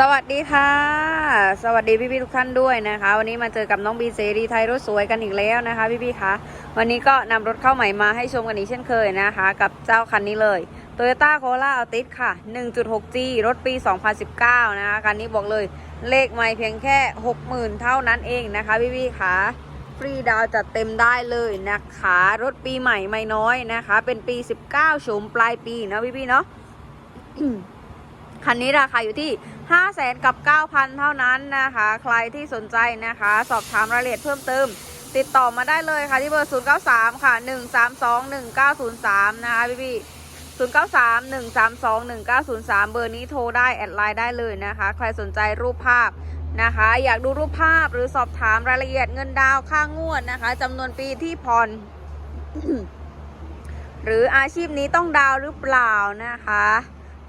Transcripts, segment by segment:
สวัสดีค่ะ สวัสดีพี่ๆทุกท่านด้วยนะคะ วันนี้มาเจอกับน้องบีเซรีไทยรถสวยกันอีกแล้วนะคะ พี่ๆคะวันนี้ก็นำรถเข้าใหม่มาให้ชมกันอีกเช่นเคยนะคะ กับเจ้าคันนี้เลย Toyota Corolla Altis ค่ะ 1.6G รถปี 2019 นะคะคันนี้บอกเลยเลขไม่เพียงแค่ 60,000 เท่านั้นเองนะคะ พี่ๆคะฟรีดาวจัดเต็มได้เลยนะคะ รถปีใหม่ไม่น้อยนะคะ เป็นปี 19โฉมปลายปีนะพี่ๆเนาะ คันนี้ราคาอยู่ที่ 5 0 0แสนกับ 9,000 เท่านั้นนะคะ ใครที่สนใจนะคะ สอบถามรายละเอียดเพิ่มเติม ติดต่อมาได้เลยค่ะที่เบอร์ 093 ค่ะ 132 1903 นะคะพี่พี่093 132 1903 เบอร์นี้โทรได้ แอดไลน์ได้เลยนะคะ ใครสนใจรูปภาพนะคะ อยากดูรูปภาพหรือสอบถามรายละเอียดเงินดาวค่างวดนะคะจำนวนปีที่ผ่อนหรืออาชีพนี้ต้องดาวหรือเปล่านะคะ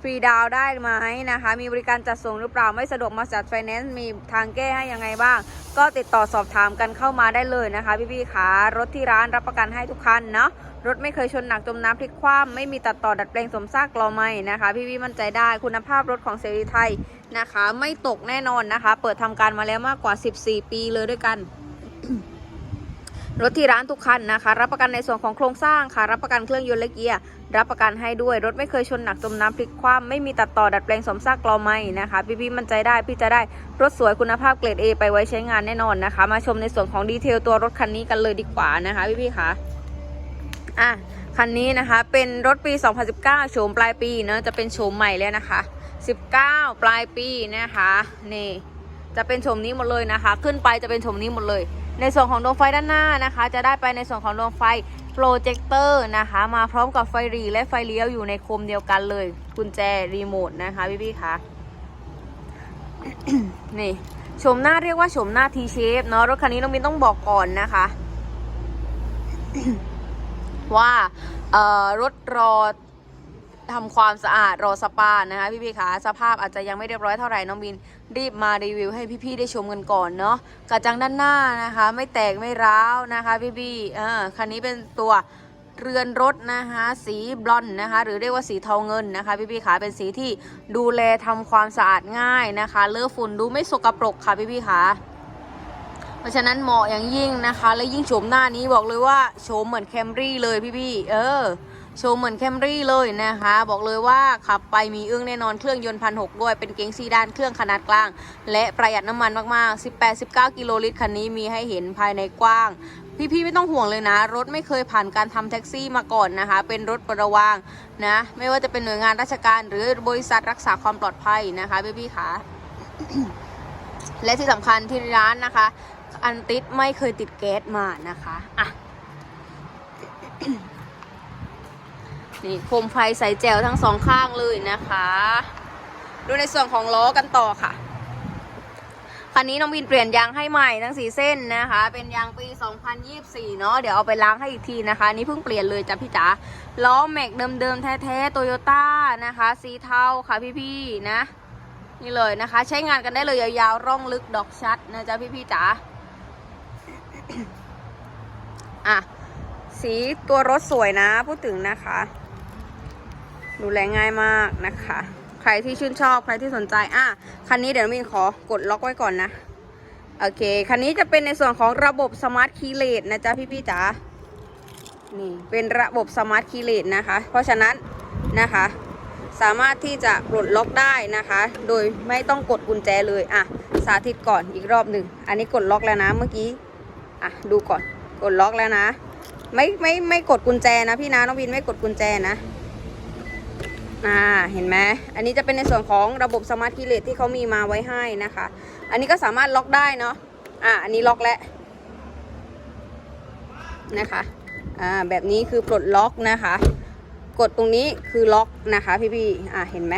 รีดาวได้ไหมนะคะ มีบริการจัดส่งหรือเปล่าไม่สะดวกมาจัดไฟแนนซ์มีทางแก้ให้ยังไงบ้าง ก็ติดต่อสอบถามกันเข้ามาได้เลยนะคะ พี่ๆขารถที่ร้านรับประกันให้ทุกคันเนาะรถไม่เคยชนหนักจมน้ำพลิกคว่ำไม่มีตัดต่อดัดแปลงสมซากกลอไม่นะคะ พี่ๆมั่นใจได้คุณภาพรถของเซรีไทยนะคะ ไม่ตกแน่นอนนะคะ เปิดทำการมาแล้วมากกว่า 14 ปีเลยด้วยกัน รถที่ร้านทุกคันนะคะ รับประกันในส่วนของโครงสร้างค่ะ รับประกันเครื่องยนต์และเกียร์รับประกันให้ด้วยรถไม่เคยชนหนักจมน้ำพลิกคว่ำไม่มีตัดต่อดัดแปลงสมซากกลอไม่นะคะพี่ๆมั่นใจได้พี่จะได้รถสวยคุณภาพเกรด A ไปไว้ใช้งานแน่นอนนะคะ มาชมในส่วนของดีเทลตัวรถคันนี้กันเลยดีกว่านะคะพี่ๆคะอะคันนี้นะคะเป็นรถปี 2019 โฉมปลายปีเนอะจะเป็นโฉมใหม่แล้วนะคะ 19 ปลายปีนะคะนี่จะเป็นโฉมนี้หมดเลยนะคะ ขึ้นไปจะเป็นโฉมนี้หมดเลย ในส่วนของดวงไฟด้านหน้านะคะ จะได้ไปในส่วนของดวงไฟโปรเจคเตอร์นะคะ มาพร้อมกับไฟหรีและไฟเลี้ยวอยู่ในโคมเดียวกันเลย กุญแจรีโมทนะคะพี่ๆคะนี่โฉมหน้าเรียกว่าโฉมหน้า T shape เนาะรถคันนี้น้องมินต้องบอกก่อนนะคะ ว่ารถรอ ทำความสะอาดรอสปานะคะพี่ๆคะสภาพอาจจะยังไม่เรียบร้อยเท่าไหร่น้องบิน รีบมารีวิวให้พี่ๆได้ชมกันก่อนเนาะกระจังด้านหน้านะคะ ไม่แตกไม่ร้าวนะคะ พี่ๆอ่าคันนี้เป็นตัวเรือนรถนะคะสีบลอนนะคะ หรือเรียกว่าสีเทาเงินนะคะ พี่ๆคะเป็นสีที่ดูแลทำความสะอาดง่ายนะคะเลอะฝุ่นดูไม่สกปรกค่ะพี่ๆคะเพราะฉะนั้นเหมาะอย่างยิ่งนะคะ และยิ่งโฉมหน้านี้บอกเลยว่าโฉมเหมือนแคมรี่เลยพี่ๆเออ โฉมเหมือนแคมรี่เลยนะคะ บอกเลยว่าขับไปมีเอื้องแน่นอนเครื่องยนต์พันหกด้วยเป็นเก๋งซีดานเครื่องขนาดกลาง และประหยัดน้ำมันมากๆ 18-19 กิโลลิตรคันนี้มีให้เห็นภายในกว้างพี่ๆไม่ต้องห่วงเลยนะ รถไม่เคยผ่านการทำแท็กซี่มาก่อนนะคะ เป็นรถประวางนะ ไม่ว่าจะเป็นหน่วยงานราชการ หรือบริษัทรักษาความปลอดภัยนะคะพี่ๆค่ะและที่สำคัญที่ร้านนะคะ อันติดไม่เคยติดแก๊สมานะคะอะ นี่โคมไฟใส่แจวทั้งสองข้างเลยนะคะ ดูในส่วนของล้อกันต่อค่ะคันนี้น้องบินเปลี่ยนยางให้ใหม่ทั้งสีเส้นนะคะ เป็นยางปี 2024 เนาะเดี๋ยวเอาไปล้างให้อีกทีนะคะ นี่เพิ่งเปลี่ยนเลยจ้ะพี่จ๋าล้อแม็กเดิมๆแท้ๆโตโยต้านะคะ สีเทาค่ะพี่ๆนะ นี่เลยนะคะ ใช้งานกันได้เลยยาวๆ ร่องลึกดอกชัดนะจ๊ะพี่ๆจ๋าอะ สีตัวรถสวยนะพูดถึงนะคะ ดูแลง่ายมากนะคะ ใครที่ชื่นชอบใครที่สนใจอะคันนี้เดี๋ยวมินขอกดล็อกไว้ก่อนนะ โอเค คันนี้จะเป็นในส่วนของระบบสมาร์ทคีเลสนะจ๊ะพี่ๆจ๋านี่เป็นระบบสมาร์ทคีเลสนะคะ เพราะฉะนั้นนะคะ สามารถที่จะปลดล็อกได้นะคะ โดยไม่ต้องกดกุญแจเลยอะสาธิตก่อนอีกรอบหนึ่งอันนี้กดล็อกแล้วนะเมื่อกี้อะดูก่อนกดล็อกแล้วนะ ไม่ไม่ไม่กดกุญแจนะพี่นะน้องวินไม่กดกุญแจนะ อ่าเห็นไหมอันนี้จะเป็นในส่วนของระบบสมาร์ทคีเลสที่เขามีมาไว้ให้นะคะ อันนี้ก็สามารถล็อกได้เนาะอ่าอันนี้ล็อกแล้วนะคะอ่าแบบนี้คือปลดล็อกนะคะ กดตรงนี้คือล็อกนะคะพี่พี่ๆอะเห็นไหม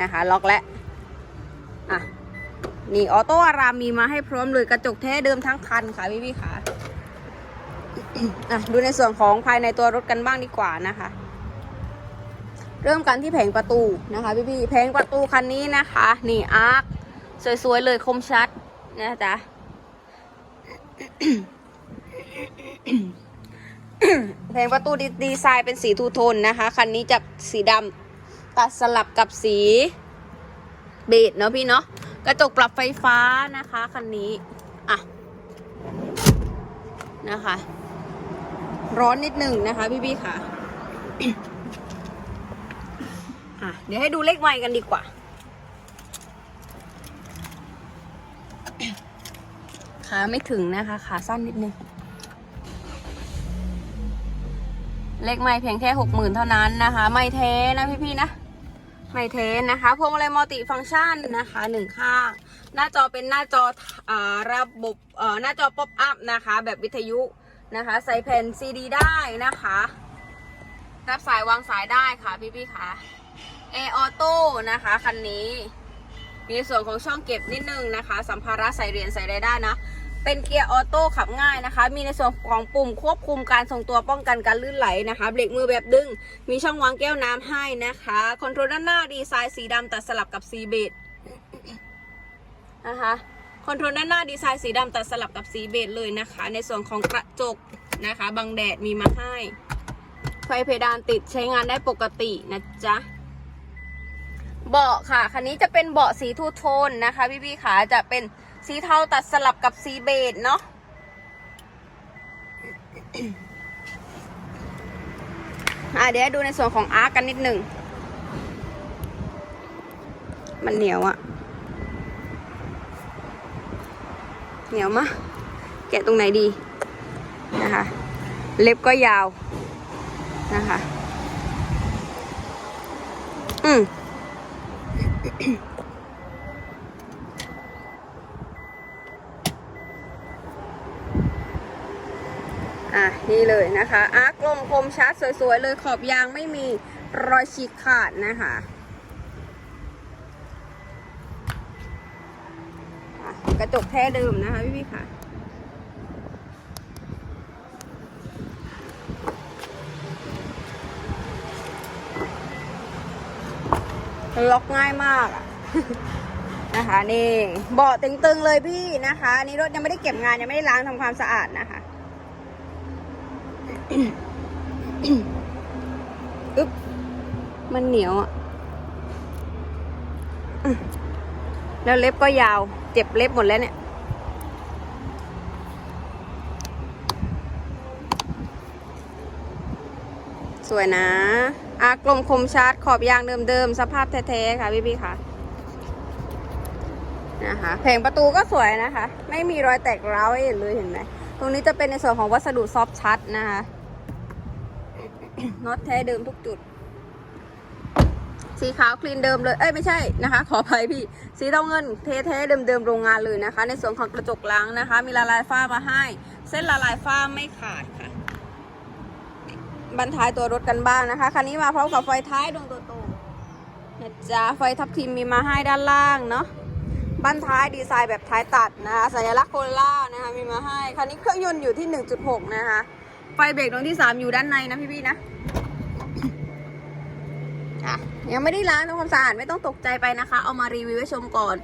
นะคะ ล็อกแล้วอะนี่ออโต้อารามมีมาให้พร้อมเลยกระจกแท้เดิมทั้งคันค่ะพี่พี่ๆค่ะอะดูในส่วนของภายในตัวรถกันบ้างดีกว่านะคะ เริ่มกันที่แผงประตูนะคะพี่พี่ๆแผงประตูคันนี้นะคะ นี่อาร์คสวยๆเลยคมชัดนะจ๊ะแผงประตูดีดีไซน์เป็นสีทูโทนนะคะ คันนี้จะสีดำตัดสลับกับสีเบสเนาะพี่เนาะกระจกปรับไฟฟ้านะคะคันนี้อะนะคะ ร้อนนิดหนึ่งนะคะพี่พี่ๆค่ะ อะเดี๋ยวให้ดูเลขไม้กันดีกว่า ขาไม่ถึงนะคะ ขาสั้นนิดนึง เลขไม่เพียงแค่หกหมื่นเท่านั้นนะคะ ไม่เทนะพี่ๆนะไม่เทนะคะ พวงมาลัยมัลติฟังก์ชันนะคะหนึ่งข้าง หน้าจอเป็นหน้าจออ่าระบบหน้าจอป๊อปอัพนะคะ แบบวิทยุนะคะ ใส่แผ่นซีดีได้นะคะ รับสายวางสายได้ค่ะพี่ๆค่ะ แอร์ออโต้นะคะคันนี้ มีส่วนของช่องเก็บนิดนึงนะคะ สัมภาระใส่เหรียญใส่อะไรได้นะ เป็นเกียร์ออโต้ขับง่ายนะคะ มีในส่วนของปุ่มควบคุมการทรงตัวป้องกันการลื่นไหลนะคะเบรกมือแบบดึง มีช่องวางแก้วน้ำให้นะคะคอนโทรลด้านหน้าดีไซน์สีดำตัดสลับกับสีเบจนะคะคอนโทรลด้านหน้าดีไซน์สีดำตัดสลับกับสีเบจเลยนะคะ ในส่วนของกระจกนะคะบังแดดมีมาให้ ไฟเพดานติดใช้งานได้ปกตินะจ๊ะ เบาะค่ะ คันนี้จะเป็นเบาะสีทูโทนนะคะ พี่ๆขาจะเป็นสีเทาตัดสลับกับสีเบจเนาะอะเดี๋ยวดูในส่วนของอาร์กกันนิดหนึ่ง มันเหนียวอะเหนียวมะ แกะตรงไหนดีนะคะ เล็บก็ยาวนะคะ อืม อะ นี่เลยนะคะอาร์กลมคมชัดสวยๆ เลยขอบยางไม่มีรอยฉีกขาดนะคะกระจกแท้เดิมนะคะพี่ๆค่ะ ล็อกง่ายมากอะนะคะนี่เบาะตึงๆเลยพี่นะคะอันนี่รถยังไม่ได้เก็บงานยังไม่ได้ล้างทำความสะอาดนะคะอึ๊บมันเหนียวอะแล้วเล็บก็ยาว เจ็บเล็บหมดแล้วเนี่ย วยนะอากลมคมชาร์จขอบยางเดิมๆ สภาพแท้ๆค่ะพี่ๆค่ะ นะคะแผงประตูก็สวยนะคะ ไม่มีรอยแตกร้าวเห็นเลยเห็นไหมตรงนี้จะเป็นในส่วนของวัสดุซอฟชัดนะคะน็อตแท้เดิมทุกจุด สีขาวคลีนเดิมเลย เอ้ยไม่ใช่นะคะ ขออภัยพี่ สีเทาเงินเทแท้เดิมๆโรงงานเลยนะคะ ในส่วนของกระจกล้างนะคะ มีละลายฝ้ามาให้ เส้นละลายฝ้าไม่ขาดค่ะ บันท้ายตัวรถกันบ้างนะคะ คันนี้มาพร้อมกับไฟท้ายดวงโตๆนะจ๊ะไฟทับทิมมีมาให้ด้านล่างเนาะบันท้ายดีไซน์แบบท้ายตัดนะคะสัญลักษณ์โคล่านะคะมีมาให้คันนี้เครื่องยนต์อยู่ที่ 1.6 นะคะ ไฟเบรกดวงที่ 3 อยู่ด้านในนะพี่ๆนะอะยังไม่ได้ล้างทำความสะอาดไม่ต้องตกใจไปนะคะ เอามารีวิวให้ชมก่อน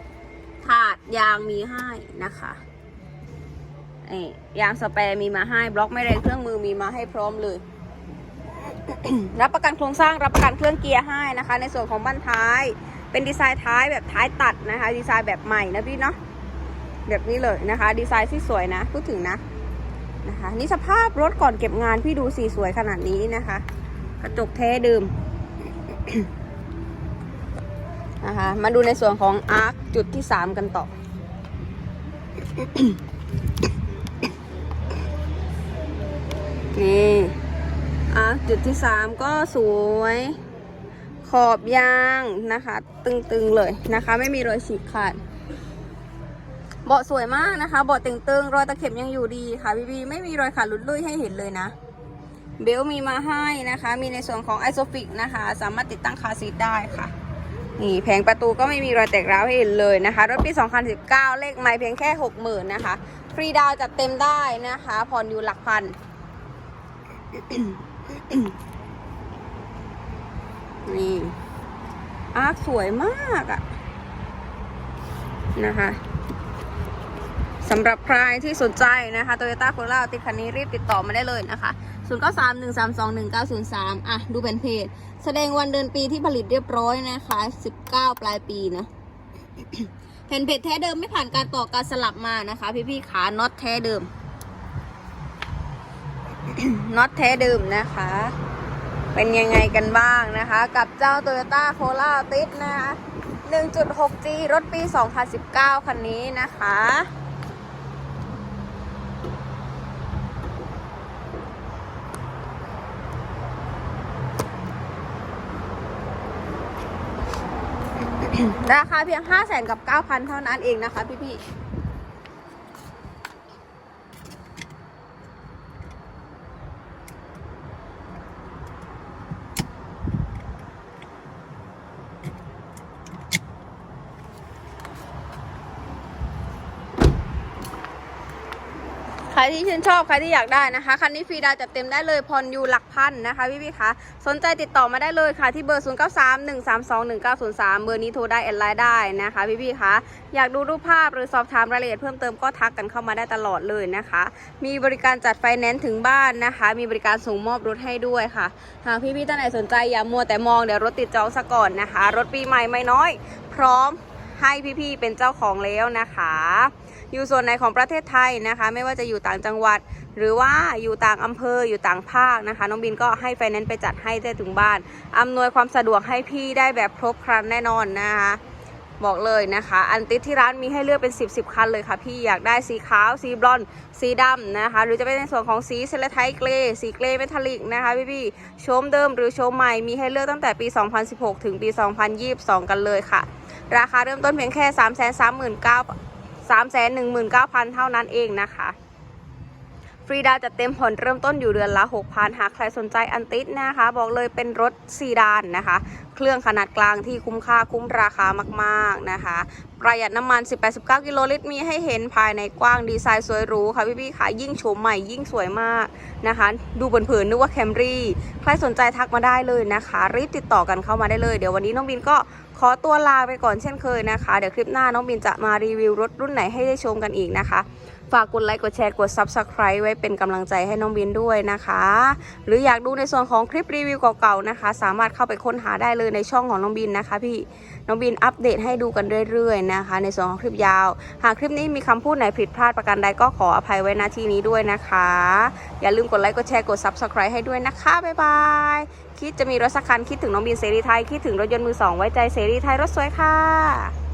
ถาดยางมีให้นะคะนี่ยางสแปรมีมาให้บล็อกไม่แรงเครื่องมือมีมาให้พร้อมเลย รับประกันโครงสร้างรับประกันเครื่องเกียร์ให้นะคะ ในส่วนของบั้นท้าย เป็นดีไซน์ท้ายแบบท้ายตัดนะคะ ดีไซน์แบบใหม่นะพี่เนาะแบบนี้เลยนะคะ ดีไซน์ที่สวยนะพูดถึงนะนะคะนี่สภาพรถก่อนเก็บงานพี่ดูสีสวยขนาดนี้นะคะ กระจกแท้เดิมนะคะมาดูในส่วนของอาร์คจุดที่3กันต่อนี่ อาร์คจุดที่3ก็สวย ขอบยางนะคะ ตึงๆเลยนะคะ ไม่มีรอยฉีกขาดเบาะสวยมากนะคะเบาะตึงๆรอยตะเข็บยังอยู่ดีค่ะพี่บีไม่มีรอยขาดหลุดลุ่ยให้เห็นเลยนะ เบลมีมาให้นะคะ มีในส่วนของไอโซฟิกนะคะ สามารถติดตั้งคาซีทได้ค่ะนี่แผงประตูก็ไม่มีรอยแตกร้าวให้เห็นเลยนะคะ รถปี 2019 เลขไม่เพียงแค่ 60,000 นะคะ ฟรีดาวจัดเต็มได้นะคะผ่อนอยู่หลักพัน นี่อาร์คสวยมากอะนะคะสำหรับใครที่สนใจนะคะ Toyota Corolla ติดคันนี้รีบติดต่อมาได้เลยนะคะ 0 9 3 1 3 2 1 9 0 3 อะ ดูเป็นเพจ แสดงวันเดือนปีที่ผลิตเรียบร้อยนะคะ 19 ปลายปีนะแผ่นเพจแท้เดิมไม่ผ่านการต่อการสลับมานะคะ พี่ๆขาน็อตแท้เดิม น็อตแท้เดิมนะคะ เป็นยังไงกันบ้างนะคะ กับเจ้า Toyota c o l a t i s นะคะ 1.6G รถปี 2019 คันนี้นะคะ ราคาเพียง 5 0 0 0 0 กับ 9,000 เท่านั้นเองนะคะพี่ๆ รที่ชื่นชอบใครที่อยากได้นะคะคันนี้ฟรีดาวจัดเต็มได้เลยพรยูหลักพันนะคะพี่พี่คะสนใจติดต่อมาได้เลยค่ะที่เบอร์ 0 9 3 1 3 2 1 9 0 3 เบอร์นี้โทรได้แอดไลน์ได้นะคะพี่พี่คะอยากดูรูปภาพหรือสอบถามรายละเอียดเพิ่มเติมก็ทักกันเข้ามาได้ตลอดเลยนะคะ มีบริการจัดไฟแนนซ์ถึงบ้านนะคะ มีบริการส่งมอบรถให้ด้วยค่ะหากพี่พี่ท่านไหนสนใจอย่ามัวแต่มองเดี๋ยวรถติดจองซะก่อนนะคะ รถปีใหม่ไม่น้อย พร้อม ให้พี่ๆเป็นเจ้าของแล้วนะคะ อยู่ส่วนไหนของประเทศไทยนะคะ ไม่ว่าจะอยู่ต่างจังหวัด หรือว่าอยู่ต่างอำเภออยู่ต่างภาคนะคะ น้องบินก็ให้ไฟแนนซ์ไปจัดให้ได้ถึงบ้านอำนวยความสะดวกให้พี่ได้แบบครบครันแน่นอนนะคะบอกเลยนะคะ อันติดที่ร้านมีให้เลือกเป็น 10บสคันเลยค่ะ พี่อยากได้สีขาว สีบลอนด์สีดำนะคะ หรือจะเป็นในส่วนของสีเซเลไทเกรย์สีเกรย์เมทัลลิกนะคะพี่พี่ๆโฉมเดิมหรือโฉมใหม่มีให้เลือกตั้งแต่ปี 2016 ถึงปี 2022 กันเลยค่ะ ราคาเริ่มต้นเพียงแค่ 3 3 9 3 1 9 0 0 0 เท่านั้นเองนะคะ ฟรีดาวจัดเต็มผ่อนเริ่มต้นอยู่เดือนละ 6,000 หากใครสนใจอันติดนะคะ บอกเลยเป็นรถซีดานนะคะ เครื่องขนาดกลางที่คุ้มค่าคุ้มราคามากๆนะคะ ประหยัดน้ำมัน 18-19 กิโลลิตรมีให้เห็นภายในกว้างดีไซน์สวยหรูค่ะพี่ๆค่ะยิ่งโฉมใหม่ยิ่งสวยมากนะคะ ดูเผินๆนึกว่าแคมรี่ใครสนใจทักมาได้เลยนะคะ รีบติดต่อกันเข้ามาได้เลย เดี๋ยววันนี้น้องบินก็ขอตัวลาไปก่อนเช่นเคยนะคะ เดี๋ยวคลิปหน้าน้องบินจะมารีวิวรถรุ่นไหนให้ได้ชมกันอีกนะคะ ฝากกดไลค์กดแชร์กด Subscribe ไว้เป็นกำลังใจให้น้องบินด้วยนะคะ หรืออยากดูในส่วนของคลิปรีวิวเก่าๆนะคะ สามารถเข้าไปค้นหาได้เลยในช่องของน้องบินนะคะ พี่น้องบินอัปเดตให้ดูกันเรื่อยๆนะคะ ในส่วนของคลิปยาว หากคลิปนี้มีคำพูดไหนผิดพลาดประการใดก็ขออภัยไว้ณที่นี้ด้วยนะคะ อย่าลืมกดไลค์กดแชร์กด Subscribe ให้ด้วยนะคะบ๊ายบายคิดจะมีรถสักคันคิดถึงน้องบินเสรีไทยคิดถึงรถยนต์มือสองไว้ใจเสรีไทยรถสวยค่ะ